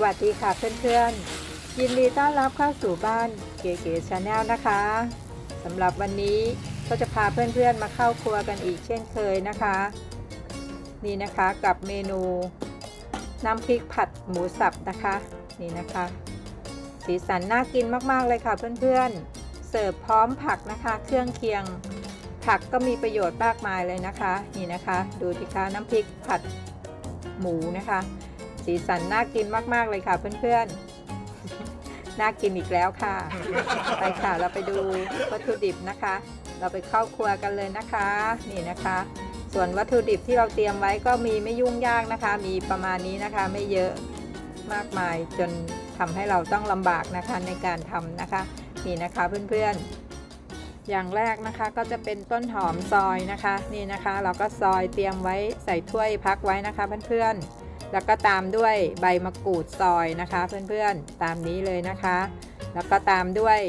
สวัสดีค่ะเพื่อนๆ ยินดีต้อนรับเข้าสู่บ้านเก๋ๆชาแนลนะคะสำหรับวันนี้ก็จะพาเพื่อนๆมาเข้าครัวกันอีกเช่นเคยนะคะ นี่นะคะกับเมนูน้ำพริกผัดหมูสับนะคะ นี่นะคะ สีสันน่ากินมากๆเลยค่ะเพื่อนๆ เสิร์ฟพร้อมผักนะคะ เครื่องเคียงผักก็มีประโยชน์มากมายเลยนะคะ นี่นะคะ ดูสิคะน้ำพริกผัดหมูนะคะ สีสันน่ากินมาก ๆ เลยค่ะเพื่อนๆ น่ากินอีกแล้วค่ะ ไปค่ะเราไปดูวัตถุดิบนะคะ เราไปเข้าครัวกันเลยนะคะ นี่นะคะ ส่วนวัตถุดิบที่เราเตรียมไว้ก็มีไม่ยุ่งยากนะคะ มีประมาณนี้นะคะไม่เยอะมากมายจนทำให้เราต้องลำบากนะคะในการทำนะคะ นี่นะคะเพื่อนๆ อย่างแรกนะคะก็จะเป็นต้นหอมซอยนะคะ นี่นะคะ เราก็ซอยเตรียมไว้ใส่ถ้วยพักไว้นะคะเพื่อนๆ แล้วก็ตามด้วยใบมะกรูดซอยนะคะ เพื่อนๆตามนี้เลยนะคะ แล้วก็ตามด้วย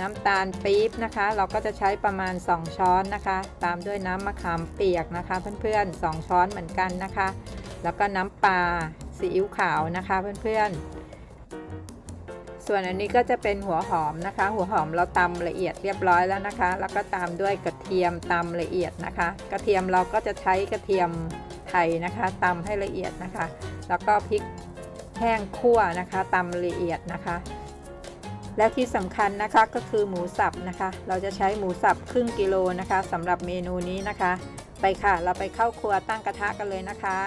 น้ำตาลปี๊บนะคะ เราก็จะใช้ประมาณ 2 ช้อนนะคะ ตามด้วยน้ำมะขามเปียกนะคะ เพื่อนๆ 2 ช้อนเหมือนกันนะคะ แล้วก็น้ำปลาซีอิ๊วขาวนะคะ เพื่อนๆ ส่วนอันนี้ก็จะเป็นหัวหอมนะคะ หัวหอมเราตำละเอียดเรียบร้อยแล้วนะคะ แล้วก็ตามด้วยกระเทียมตำละเอียดนะคะ กระเทียมเราก็จะใช้กระเทียม ไทยนะคะตำให้ละเอียดนะคะ แล้วก็พริกแห้งคั่วนะคะตำละเอียดนะคะ และที่สำคัญนะคะก็คือหมูสับนะคะ เราจะใช้หมูสับครึ่งกิโลนะคะสำหรับเมนูนี้นะคะ ไปค่ะเราไปเข้าครัวตั้งกระทะกันเลยนะคะ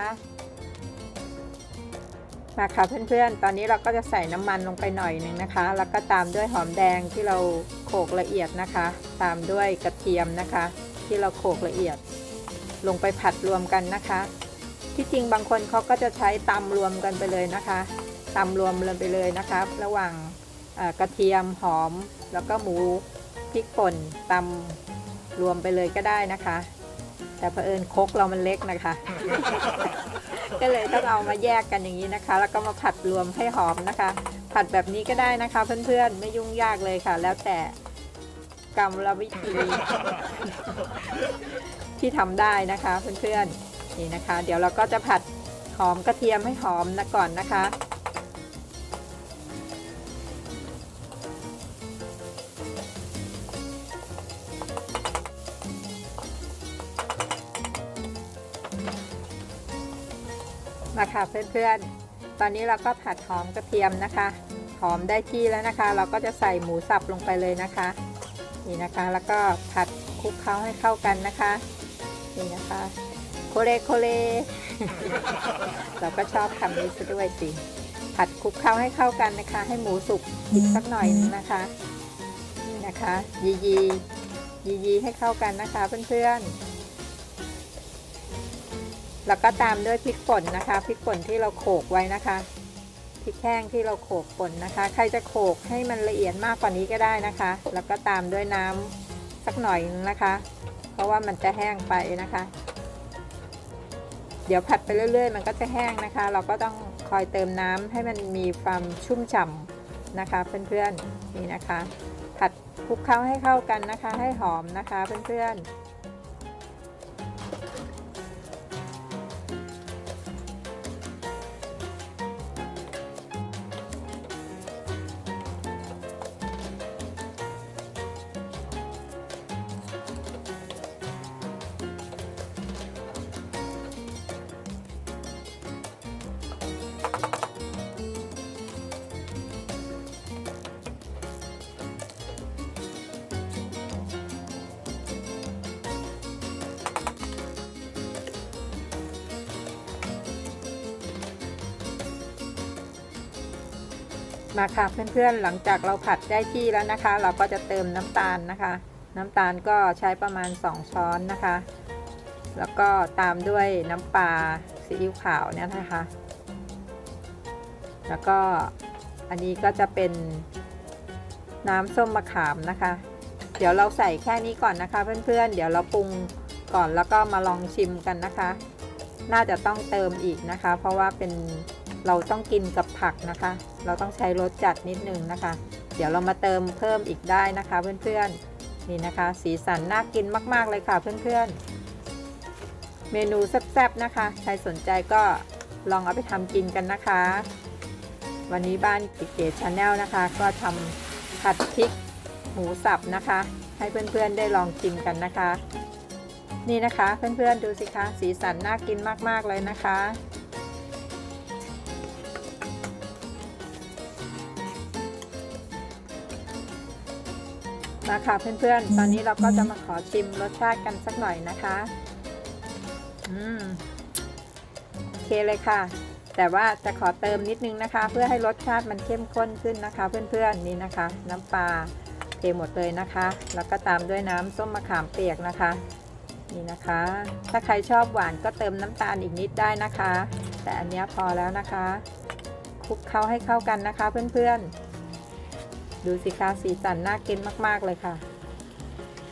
มาค่ะเพื่อนๆ ตอนนี้เราก็จะใส่น้ำมันลงไปหน่อยหนึ่งนะคะ แล้วก็ตามด้วยหอมแดงที่เราโขลกละเอียดนะคะ ตามด้วยกระเทียมนะคะ ที่เราโขลกละเอียด ลงไปผัดรวมกันนะคะ ที่จริงบางคนเขาก็จะใช้ตำรวมกันไปเลยนะคะตำรวมเลยไปเลยนะคะระหว่างกระเทียมหอม แล้วก็หมูพริกป่นตำรวมไปเลยก็ได้นะคะ แต่เผอิญคกเรามันเล็กนะคะ ก็เลยต้องเอามาแยกกันอย่างนี้นะคะ แล้วก็มาผัดรวมให้หอมนะคะ ผัดแบบนี้ก็ได้นะคะ เพื่อนๆไม่ยุ่งยากเลยค่ะ แล้วแต่กรรมละวิธี ที่ทำได้นะคะเพื่อนๆนี่นะคะ เดี๋ยวเราก็จะผัดหอมกระเทียมให้หอมนะก่อนนะคะมาค่ะเพื่อนๆ ตอนนี้เราก็ผัดหอมกระเทียมนะคะ หอมได้ที่แล้วนะคะ เราก็จะใส่หมูสับลงไปเลยนะคะ นี่นะคะ แล้วก็ผัดคลุกเคล้าให้เข้ากันนะคะ นี่นะคะโคเลโคเล เราก็ชอบคำนี้ซะด้วยสิ ผัดคลุกเคล้าให้เข้ากันนะคะ ให้หมูสุกอีกสักหน่อยนะคะนี่นะคะ ยียียียีให้เข้ากันนะคะเพื่อนๆ แล้วก็ตามด้วยพริกป่นนะคะพริกป่นที่เราโขลกไว้นะคะพริกแห้งที่เราโขลกป่นนะคะ ใครจะโขลกให้มันละเอียดมากกว่านี้ก็ได้นะคะ แล้วก็ตามด้วยน้ำสักหน่อยนะคะ เพราะว่ามันจะแห้งไปนะคะ เดี๋ยวผัดไปเรื่อย ๆ มันก็จะแห้งนะคะ เราก็ต้องคอยเติมน้ำให้มันมีความชุ่มฉ่ำนะคะ เพื่อนๆนี่นะคะ ผัดคลุกเคล้าให้เข้ากันนะคะ ให้หอมนะคะ เพื่อนๆ มาค่ะเพื่อนๆหลังจากเราผัดได้ที่แล้วนะคะ เราก็จะเติมน้ำตาลนะคะ น้ำตาลก็ใช้ประมาณ 2 ช้อนนะคะ แล้วก็ตามด้วยน้ำปลาซีอิ๊วขาวเนี่ยนะคะ แล้วก็อันนี้ก็จะเป็นน้ำส้มมะขามนะคะ เดี๋ยวเราใส่แค่นี้ก่อนนะคะ เพื่อนๆ เดี๋ยวเราปรุงก่อนแล้วก็มาลองชิมกันนะคะ น่าจะต้องเติมอีกนะคะ เพราะว่าเป็น เราต้องกินกับผักนะคะ เราต้องใช้รสจัดนิดนึงนะคะ เดี๋ยวเรามาเติมเพิ่มอีกได้นะคะ เพื่อนๆนี่นะคะ สีสันน่ากินมากๆเลยค่ะเพื่อนๆ เมนูแซ่บๆนะคะ ใครสนใจก็ลองเอาไปทำกินกันนะคะ วันนี้บ้านกิเกชาแนลนะคะ ก็ทำผัดพริกหมูสับนะคะ ให้เพื่อนๆได้ลองชิมกันนะคะ นี่นะคะเพื่อนๆดูสิคะสีสันน่ากินมากๆเลยนะคะ มาค่ะเพื่อนๆ ตอนนี้เราก็จะมาขอชิมรสชาติกันสักหน่อยนะคะ อืม โอเคเลยค่ะ แต่ว่าจะขอเติมนิดนึงนะคะ เพื่อให้รสชาติมันเข้มข้นขึ้นนะคะ เพื่อนๆนี่นะคะ น้ำปลาเทหมดเลยนะคะ แล้วก็ตามด้วยน้ำส้มมะขามเปียกนะคะ นี่นะคะ ถ้าใครชอบหวานก็เติมน้ำตาลอีกนิดได้นะคะ แต่อันนี้พอแล้วนะคะคลุกเคล้าให้เข้ากันนะคะ เพื่อนๆ ดูสิคะสีสันน่ากินมาก ๆ เลยค่ะ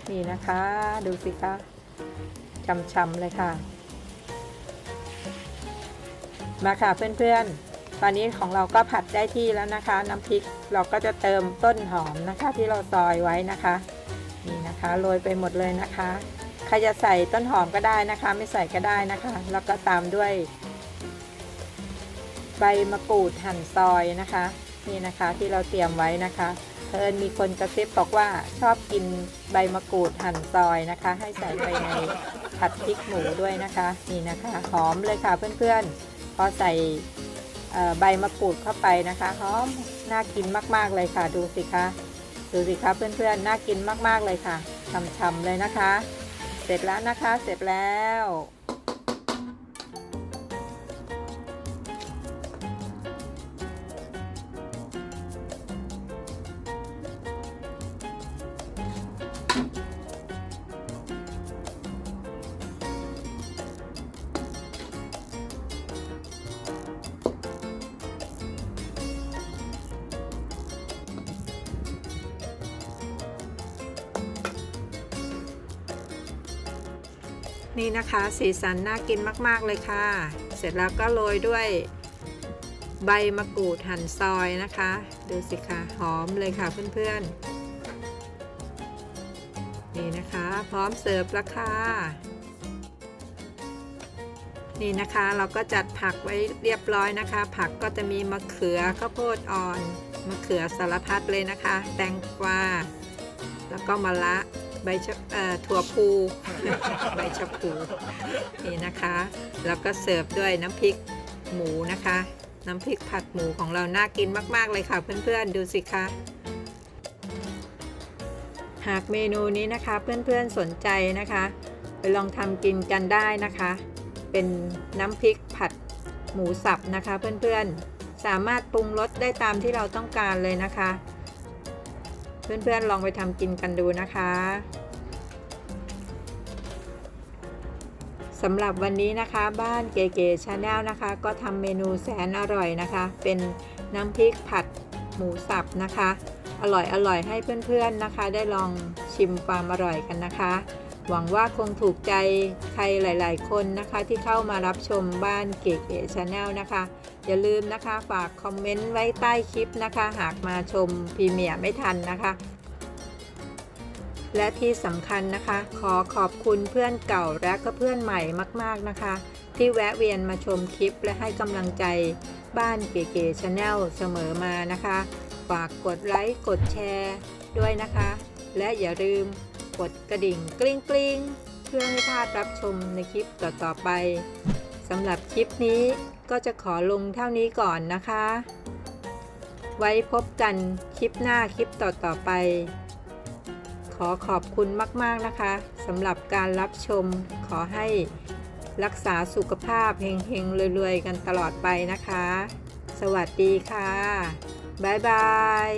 นี่นะคะ ดูสิคะช่ำๆเลยค่ะ มาค่ะเพื่อนๆ ตอนนี้ของเราก็ผัดได้ที่แล้วนะคะ น้ำพริกเราก็จะเติมต้นหอมนะคะ ที่เราซอยไว้นะคะ นี่นะคะโรยไปหมดเลยนะคะใครจะใส่ต้นหอมก็ได้นะคะ ไม่ใส่ก็ได้นะคะ แล้วก็ตามด้วย ใบมะกรูดหั่นซอยนะคะ นี่นะคะที่เราเตรียมไว้นะคะเพิ่นมีคนกระซิบบอกว่าชอบกินใบมะกรูดหั่นซอยนะคะ ให้ใส่ไปในผัดพริกหมูด้วยนะคะนี่นะคะหอมเลยค่ะเพื่อนๆ พอใส่เอ่ใบมะกรูดเข้าไปนะคะหอมน่ากินมากๆเลยค่ะดูสิคะดูสิคะเพื่อนๆน่ากินมากๆเลยค่ะช่ำๆเลยนะคะ เสร็จแล้วนะคะเสร็จแล้ว นี่นะคะ สีสันน่ากินมาก ๆ เลยค่ะ เสร็จแล้วก็โรยด้วยใบมะกรูดหั่นซอยนะคะ ดูสิคะหอมเลยค่ะเพื่อนๆ นี่นะคะ พร้อมเสิร์ฟแล้วค่ะ นี่นะคะเราก็จัดผักไว้เรียบร้อยนะคะ ผักก็จะมีมะเขือข้าวโพดอ่อน มะเขือสารพัดเลยนะคะ แตงกวา แล้วก็มะละ ใบชะเอ่อถั่วพูใบชะพูนี่นะคะ แล้วก็เสิร์ฟด้วยน้ำพริกหมูนะคะ น้ำพริกผัดหมูของเราน่ากินมาก ๆ เลยค่ะเพื่อนๆดูสิคะหากเมนูนี้นะคะเพื่อนๆสนใจนะคะไปลองทำกินกันได้นะคะ เป็นน้ำพริกผัดหมูสับนะคะเพื่อนๆสามารถปรุงรสได้ตามที่เราต้องการเลยนะคะ เพื่อนๆลองไปทำกินกันดูนะคะสำหรับวันนี้นะคะบ้านเก๋ๆชาแนลนะคะ ก็ทำเมนูแสนอร่อยนะคะ เป็นน้ำพริกผัดหมูสับนะคะ อร่อยอร่อยให้เพื่อนๆนะคะ ได้ลองชิมความอร่อยกันนะคะ หวังว่าคงถูกใจใครหลาย ๆ คนนะคะ ที่เข้ามารับชมบ้านเก๋ๆชาแนลนะคะ อย่าลืมนะคะฝากคอมเมนต์ไว้ใต้คลิปนะคะ หากมาชมพรีเมียร์ไม่ทันนะคะ และที่สำคัญนะคะ ขอขอบคุณเพื่อนเก่าและก็เพื่อนใหม่มาก ๆนะคะ ที่แวะเวียนมาชมคลิปและให้กำลังใจบ้านเก๋ๆชาแนลเสมอมานะคะ ฝากกดไลค์กดแชร์ด้วยนะคะ และอย่าลืมกดกระดิ่งกริ๊งกริ๊งเพื่อไม่พลาดรับชมในคลิปต่อๆไปสำหรับคลิปนี้ ก็จะขอลงเท่านี้ก่อนนะคะ ไว้พบกันคลิปหน้าคลิปต่อๆไป ขอขอบคุณมากๆนะคะสำหรับการรับชมขอให้รักษาสุขภาพเฮงๆรวยๆ กันตลอดไปนะคะ สวัสดีค่ะ บ๊ายบาย